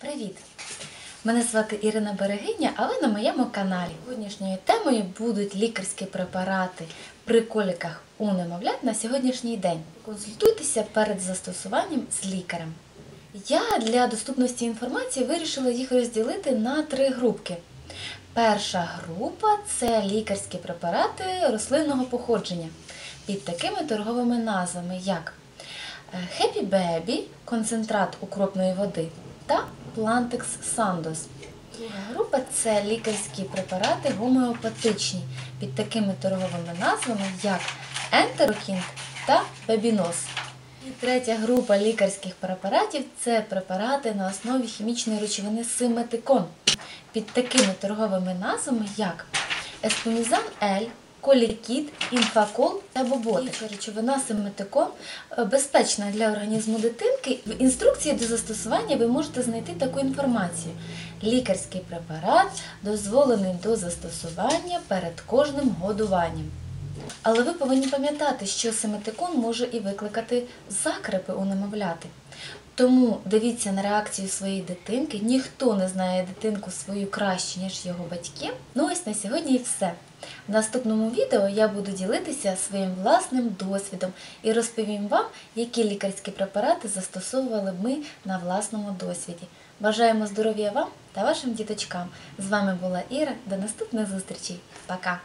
Привіт! Мене звати Ірина Берегиня, а ви на моєму каналі. Сьогоднішньою темою будуть лікарські препарати при коліках у немовлят на сьогоднішній день. Консультуйтеся перед застосуванням з лікарем. Я для доступності інформації вирішила їх розділити на три групки. Перша група це лікарські препарати рослинного походження під такими торговими назвами, як е, Happy Baby, концентрат укропної води та Plantex Sandoz. Друга група це лікарські препарати гомеопатичні під такими торговими назвами, як Enterokint та Бебінос. І третя група лікарських препаратів це препарати на основі хімічної речовини симетикон під такими торговими назвами, як Еспомізан L, Колікіт, Інфакол та Боботик. Речовина симетикон е, безпечна для організму дитинки. В інструкції до застосування ви можете знайти таку інформацію. Лікарський препарат дозволений до застосування перед кожним годуванням. Але ви повинні пам'ятати, що симетикон може і викликати закрепи у немовляти. Тому дивіться на реакцію своєї дитинки. Ніхто не знає дитинку свою краще, ніж його батьки. Ну ось на сьогодні і все. В наступному відео я буду ділитися своїм власним досвідом і розповім вам, які лікарські препарати застосовували ми на власному досвіді. Бажаємо здоров'я вам та вашим діточкам. З вами була Іра. До наступних зустрічей. Пока!